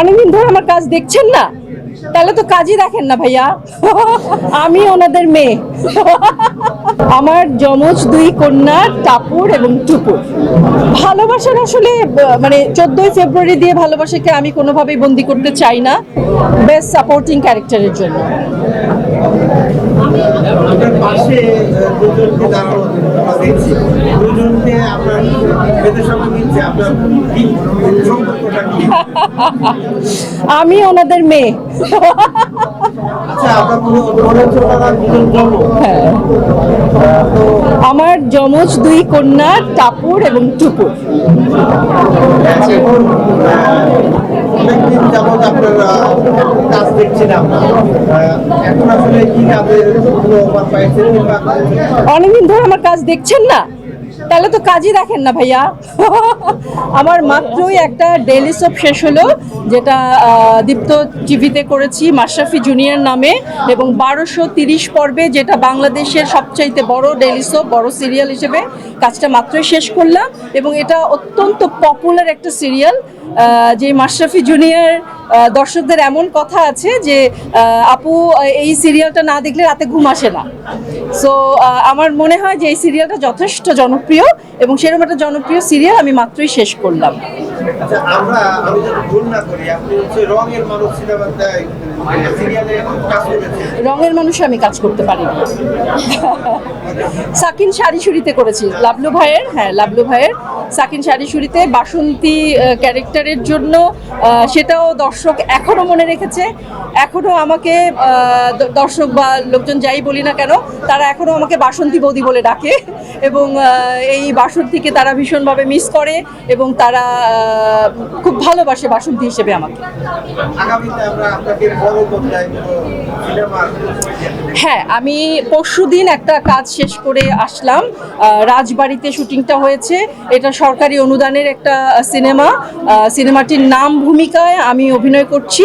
অনেকদিন ধরে আমার কাজ দেখছেন না? তাহলে তো কাজই দেখেন না ভাইয়া। আমি ওনাদের মেয়ে। আমার যমজ দুই কন্যা, টাপুর এবং টুপুর। ভালোবাসার আসলে মানে চোদ্দই ফেব্রুয়ারি দিয়ে ভালোবাসাকে আমি কোনোভাবেই বন্দি করতে চাই না। বেস্ট সাপোর্টিং ক্যারেক্টারের জন্য। পাশে দুজনকে দাঁড়ানো দেখছি। দুজনকে আপনার এদের সঙ্গে মিলছে আপনার কি সম্পর্কটা কি আমি ওনাদের মেয়ে। আচ্ছা আপনার মনে হচ্ছে ওনারা দুজন জন্ম। হ্যাঁ। আমার যমজ দুই কন্যা টাপুর এবং টুপুর। অনেকদিন যাবৎ আপনার কাজ আহ, এখন আসলে কি কাজের কোনো অফার অনেকদিন ধরে আমার কাজ দেখছেন না? তাহলে তো কাজই দেখেন না ভাইয়া। আমার মাত্রই একটা ডেলি সোপ শেষ হলো, যেটা দীপ্ত টিভিতে করেছি, মাশরাফি জুনিয়র নামে, এবং বারোশো তিরিশ পর্বে যেটা বাংলাদেশের সবচাইতে বড় ডেলি সোপ বড় সিরিয়াল হিসেবে কাজটা মাত্রই শেষ করলাম, এবং এটা অত্যন্ত পপুলার একটা সিরিয়াল যে মাশরাফি জুনিয়র দর্শকদের এমন কথা আছে যে আপু এই সিরিয়ালটা না দেখলে রাতে ঘুম আসে না। সো আমার মনে হয় যে এই সিরিয়ালটা যথেষ্ট জনপ্রিয় এবং সেরকম একটা জনপ্রিয় সিরিয়াল আমি মাত্রই শেষ করলাম। আচ্ছা আমরা আমি যদি ভুল না করি আপনি হচ্ছে রঙের মানুষ সিনেমাতে রঙের মানুষে আমি কাজ করতে পারি সাকিন শাড়িশুড়িতে করেছি। লাবলু ভাইয়ের হ্যাঁ লাবলু ভাইয়ের সাকিন শাড়িশুড়িতে বাসন্তী ক্যারেক্টারের জন্য সেটাও দর্শক এখনও মনে রেখেছে। এখনও আমাকে দর্শক বা লোকজন যাই বলি না কেন তারা এখনও আমাকে বাসন্তী বৌদি বলে ডাকে এবং এই বাসন্তীকে তারা ভীষণভাবে মিস করে এবং তারা খুব ভালোবাসে বাসন্তী হিসেবে আমাকে। হ্যাঁ আমি পরশুদিন একটা কাজ শেষ করে আসলাম। রাজবাড়িতে শুটিংটা হয়েছে। এটা সরকারি অনুদানের একটা সিনেমা সিনেমাটির নাম ভূমিকায় আমি অভিনয় করছি।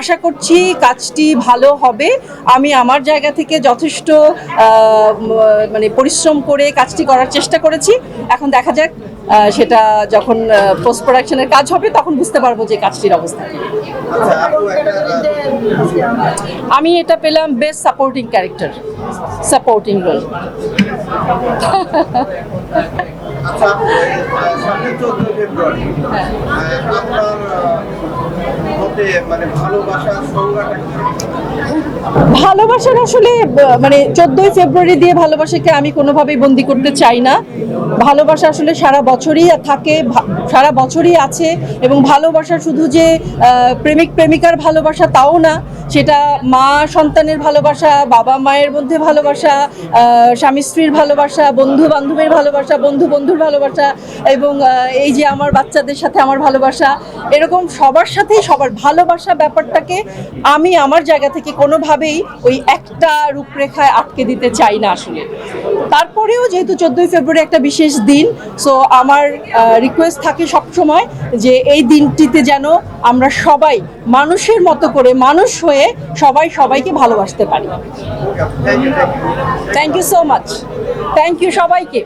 আশা করছি কাজটি ভালো হবে। আমি আমার জায়গা থেকে যথেষ্ট মানে পরিশ্রম করে কাজটি করার চেষ্টা করেছি। এখন দেখা যাক সেটা যখন পোস্ট প্রোডাকশনের কাজ হবে, তখন বুঝতে পারব যে কাজটির অবস্থা আমি এটা পেলাম best supporting character supporting role আচ্ছা সামনে চোদ্দ ফেব্রুয়ারি আপনার কি? ভালোবাসার আসলে মানে চোদ্দই ফেব্রুয়ারি দিয়ে ভালোবাসাকে আমি কোনোভাবেই বন্দি করতে চাই না ভালোবাসা আসলে সারা বছরই থাকে সারা বছরই আছে এবং ভালোবাসা শুধু যে প্রেমিক প্রেমিকার ভালোবাসা তাও না, সেটা মা সন্তানের ভালোবাসা, বাবা মায়ের মধ্যে ভালোবাসা স্বামী স্ত্রীর ভালোবাসা, বন্ধু বান্ধবের ভালোবাসা, বন্ধু বন্ধুর ভালোবাসা এবং এই যে আমার বাচ্চাদের সাথে আমার ভালোবাসা, এরকম সবার সাথেই সবার ভালোবাসা ব্যাপারটাকে আমি আমার জায়গা থেকে কোনোভাবেই ওই একটা রূপরেখায় আটকে দিতে চাই না আসলে। তারপরেও যেহেতু চোদ্দোই ফেব্রুয়ারি একটা বিশেষ দিন সো আমার রিকোয়েস্ট থাকে সবসময় যে এই দিনটিতে যেন আমরা সবাই মানুষের মতো করে মানুষ হয়ে সবাই সবাইকে ভালোবাসতে পারি। Thank you so much thank you সবাইকে।